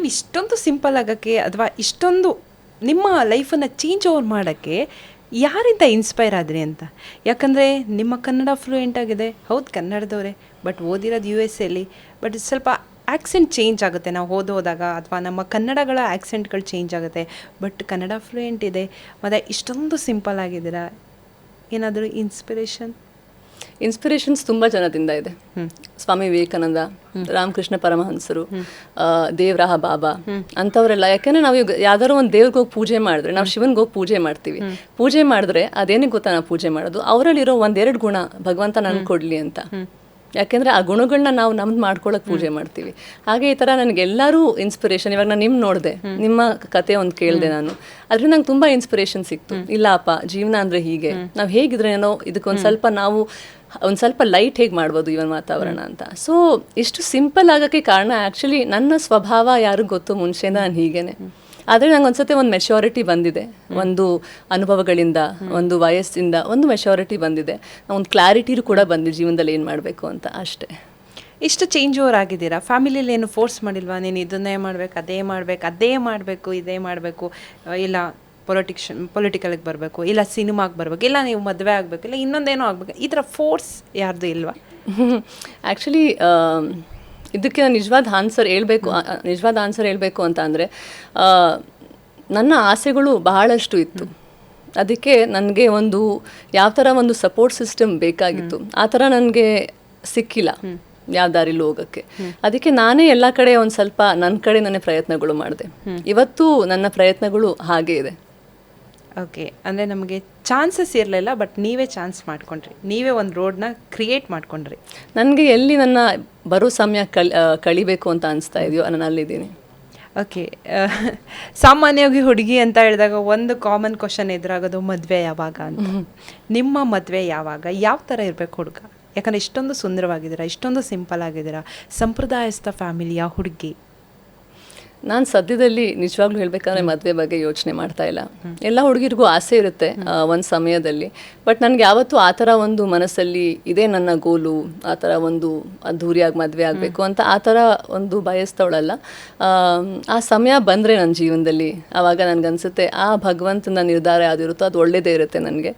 ನೀವು ಇಷ್ಟೊಂದು ಸಿಂಪಲ್ ಆಗೋಕ್ಕೆ ಅಥವಾ ಇಷ್ಟೊಂದು ನಿಮ್ಮ ಲೈಫನ್ನು ಚೇಂಜ್ ಓವರ್ ಮಾಡೋಕ್ಕೆ ಯಾರಿಂದ ಇನ್ಸ್ಪೈರ್ ಆದ್ರಿ ಅಂತ? ಯಾಕಂದರೆ ನಿಮ್ಮ ಕನ್ನಡ ಫ್ಲೂಯೆಂಟ್ ಆಗಿದೆ, ಹೌದು ಕನ್ನಡದವರೇ ಬಟ್ ಓದಿರೋದು ಯು ಎಸ್ ಎಲ್ಲಿ ಬಟ್ ಸ್ವಲ್ಪ ಆ್ಯಕ್ಸೆಂಟ್ ಚೇಂಜ್ ಆಗುತ್ತೆ. ನಾವು ಓದೋದಾಗ ಅಥವಾ ನಮ್ಮ ಕನ್ನಡಗಳ ಆ್ಯಕ್ಸೆಂಟ್ಗಳು ಚೇಂಜ್ ಆಗುತ್ತೆ. ಬಟ್ ಕನ್ನಡ ಫ್ಲೂಯೆಂಟ್ ಇದೆ. ಮತ್ತು ಇಷ್ಟೊಂದು ಸಿಂಪಲ್ ಆಗಿದ್ದೀರಾ? ಏನಾದರೂ ಇನ್ಸ್ಪಿರೇಷನ್ ಇನ್ಸ್ಪಿರೇಷನ್ಸ್ ತುಂಬ ಜನದಿಂದ ಇದೆ. ಸ್ವಾಮಿ ವಿವೇಕಾನಂದ ರಾಮಕೃಷ್ಣ ಪರಮಹಂಸರು ದೇವರಾಹ ಬಾಬಾ ಅಂಥವರೆಲ್ಲ. ಯಾಕೆಂದ್ರೆ ನಾವು ಯಾವ್ದಾದ್ರು ಒಂದು ದೇವ್ರಿಗೆ ಹೋಗಿ ಪೂಜೆ ಮಾಡಿದ್ರೆ ನಾವು ಶಿವನ್ಗೆ ಹೋಗಿ ಪೂಜೆ ಮಾಡ್ತೀವಿ. ಪೂಜೆ ಮಾಡಿದ್ರೆ ಅದೇನಿಗೆ ಗೊತ್ತಾ ನಾವು ಪೂಜೆ ಮಾಡೋದು? ಅವರಲ್ಲಿರೋ ಒಂದೆರಡು ಗುಣ ಭಗವಂತ ನನ್ಗೆ ಕೊಡ್ಲಿ ಅಂತ. ಯಾಕೆಂದ್ರೆ ಆ ಗುಣಗಳನ್ನ ನಾವು ನಮ್ದು ಮಾಡ್ಕೊಳಕ್ ಪೂಜೆ ಮಾಡ್ತೀವಿ. ಹಾಗೆ ಈ ತರ ನನಗೆ ಎಲ್ಲರೂ ಇನ್ಸ್ಪಿರೇಷನ್ ಇವಾಗ ನಾನು ನಿಮ್ ನೋಡಿದೆ ನಿಮ್ಮ ಕತೆ ಒಂದು ಕೇಳಿದೆ ನಾನು. ಅದ್ರಿಂದ ನಂಗೆ ತುಂಬಾ ಇನ್ಸ್ಪಿರೇಷನ್ ಸಿಕ್ತು. ಇಲ್ಲ ಅಪ್ಪ ಜೀವನ ಅಂದ್ರೆ ಹೀಗೆ. ನಾವು ಹೇಗಿದ್ರೇನೋ ಇದಕ್ಕೊಂದು ಸ್ವಲ್ಪ ನಾವು ಒಂದು ಸ್ವಲ್ಪ ಲೈಟ್ ಹೇಗೆ ಮಾಡ್ಬೋದು ಇವನ್ ವಾತಾವರಣ ಅಂತ? ಸೊ ಇಷ್ಟು ಸಿಂಪಲ್ ಆಗೋಕ್ಕೆ ಕಾರಣ ಆ್ಯಕ್ಚುಲಿ ನನ್ನ ಸ್ವಭಾವ ಯಾರಿಗೂ ಗೊತ್ತು ಮುಂಚೆ ನಾನು ಹೀಗೇನೆ. ಆದರೆ ನಂಗೆ ಒಂದ್ಸತಿ ಒಂದು ಮೆಚೋರಿಟಿ ಬಂದಿದೆ. ಒಂದು ಅನುಭವಗಳಿಂದ ಒಂದು ವಯಸ್ಸಿಂದ ಒಂದು ಮೆಚೋರಿಟಿ ಬಂದಿದೆ. ಒಂದು ಕ್ಲಾರಿಟಿ ಕೂಡ ಬಂದಿದೆ ಜೀವನದಲ್ಲಿ ಏನು ಮಾಡಬೇಕು ಅಂತ ಅಷ್ಟೇ. ಇಷ್ಟು ಚೇಂಜ್ ಓವರ್ ಆಗಿದ್ದೀರಾ? ಫ್ಯಾಮಿಲಿಯಲ್ಲಿ ಏನು ಫೋರ್ಸ್ ಮಾಡಿಲ್ವಾ? ನೀನು ಇದನ್ನೇ ಮಾಡ್ಬೇಕು ಅದೇ ಮಾಡ್ಬೇಕು ಅದೇ ಮಾಡಬೇಕು ಇದೇ ಮಾಡಬೇಕು ಇಲ್ಲ ಪೊಲಿಟಿಕ್ಷನ್ ಪೊಲಿಟಿಕಲಿಗೆ ಬರಬೇಕು ಇಲ್ಲ ಸಿನಿಮಾಗೆ ಬರಬೇಕು ಇಲ್ಲ ನೀವು ಮದುವೆ ಆಗಬೇಕು ಇಲ್ಲ ಇನ್ನೊಂದೇನೋ ಆಗಬೇಕು ಈ ಥರ ಫೋರ್ಸ್ ಯಾರ್ದು ಇಲ್ವಾ? ಆ್ಯಕ್ಚುಲಿ ಇದಕ್ಕೆ ನಾನು ನಿಜವಾದ ಆನ್ಸರ್ ಹೇಳಬೇಕು ನಿಜವಾದ ಆನ್ಸರ್ ಹೇಳಬೇಕು ಅಂತ ಅಂದರೆ ನನ್ನ ಆಸೆಗಳು ಬಹಳಷ್ಟು ಇತ್ತು. ಅದಕ್ಕೆ ನನಗೆ ಒಂದು ಯಾವ ಥರ ಒಂದು ಸಪೋರ್ಟ್ ಸಿಸ್ಟಮ್ ಬೇಕಾಗಿತ್ತು. ಆ ಥರ ನನಗೆ ಸಿಕ್ಕಿಲ್ಲ ಯಾವ ದಾರಿಲಿ ಹೋಗೋಕ್ಕೆ. ಅದಕ್ಕೆ ನಾನೇ ಎಲ್ಲ ಕಡೆ ಒಂದು ಸ್ವಲ್ಪ ನನ್ನ ಕಡೆ ನನ್ನ ಪ್ರಯತ್ನಗಳು ಮಾಡಿದೆ. ಇವತ್ತು ನನ್ನ ಪ್ರಯತ್ನಗಳು ಹಾಗೇ ಇದೆ. ಓಕೆ ಅಂದರೆ ನಮಗೆ ಚಾನ್ಸಸ್ ಇರಲಿಲ್ಲ ಬಟ್ ನೀವೇ ಚಾನ್ಸ್ ಮಾಡ್ಕೊಂಡ್ರಿ. ನೀವೇ ಒಂದು ರೋಡ್ನ ಕ್ರಿಯೇಟ್ ಮಾಡ್ಕೊಂಡ್ರಿ. ನನಗೆ ಎಲ್ಲಿ ನನ್ನ ಬರೋ ಸಮಯ ಕಳಿ ಕಳಿಬೇಕು ಅಂತ ಅನಿಸ್ತಾ ಇದೆಯೋ ನಾನು ಅಲ್ಲಿದ್ದೀನಿ ಓಕೆ ಸಾಮಾನ್ಯವಾಗಿ ಹುಡುಗಿ ಅಂತ ಹೇಳಿದಾಗ ಒಂದು ಕಾಮನ್ ಕ್ವಶನ್ ಎದುರಾಗೋದು ಮದುವೆ ಯಾವಾಗ ಅಂತ. ನಿಮ್ಮ ಮದುವೆ ಯಾವಾಗ? ಯಾವ ಥರ ಇರಬೇಕು ಹುಡುಗ? ಯಾಕಂದರೆ ಇಷ್ಟೊಂದು ಸುಂದರವಾಗಿದ್ದೀರಾ ಇಷ್ಟೊಂದು ಸಿಂಪಲ್ ಆಗಿದ್ದೀರಾ. ಸಂಪ್ರದಾಯಸ್ಥ ಫ್ಯಾಮಿಲಿಯ ಹುಡುಗಿ. ನಾನು ಸದ್ಯದಲ್ಲಿ ನಿಜವಾಗ್ಲೂ ಹೇಳ್ಬೇಕಂದ್ರೆ ಮದುವೆ ಬಗ್ಗೆ ಯೋಚನೆ ಮಾಡ್ತಾ ಇಲ್ಲ. ಎಲ್ಲ ಹುಡುಗಿರಿಗೂ ಆಸೆ ಇರುತ್ತೆ ಒಂದು ಸಮಯದಲ್ಲಿ. ಬಟ್ ನನಗೆ ಯಾವತ್ತೂ ಆ ಥರ ಒಂದು ಮನಸ್ಸಲ್ಲಿ ಇದೇ ನನ್ನ ಗೋಲು ಆ ಥರ ಒಂದು ಅದ್ಧೂರಿಯಾಗಿ ಮದುವೆ ಆಗಬೇಕು ಅಂತ ಆ ಥರ ಒಂದು ಬಯಸ್ತವಳಲ್ಲ. ಆ ಸಮಯ ಬಂದರೆ ನನ್ನ ಜೀವನದಲ್ಲಿ. ಆವಾಗ ನನಗನ್ಸುತ್ತೆ ಆ ಭಗವಂತನ ನಿರ್ಧಾರ ಯಾವುದಿರುತ್ತೋ ಅದು ಒಳ್ಳೆಯದೇ ಇರುತ್ತೆ ನನಗೆ.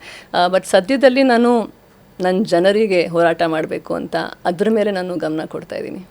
ಬಟ್ ಸದ್ಯದಲ್ಲಿ ನಾನು ನನ್ನ ಜನರಿಗೆ ಹೋರಾಟ ಮಾಡಬೇಕು ಅಂತ ಅದ್ರ ಮೇಲೆ ನಾನು ಗಮನ ಕೊಡ್ತಾ ಇದ್ದೀನಿ.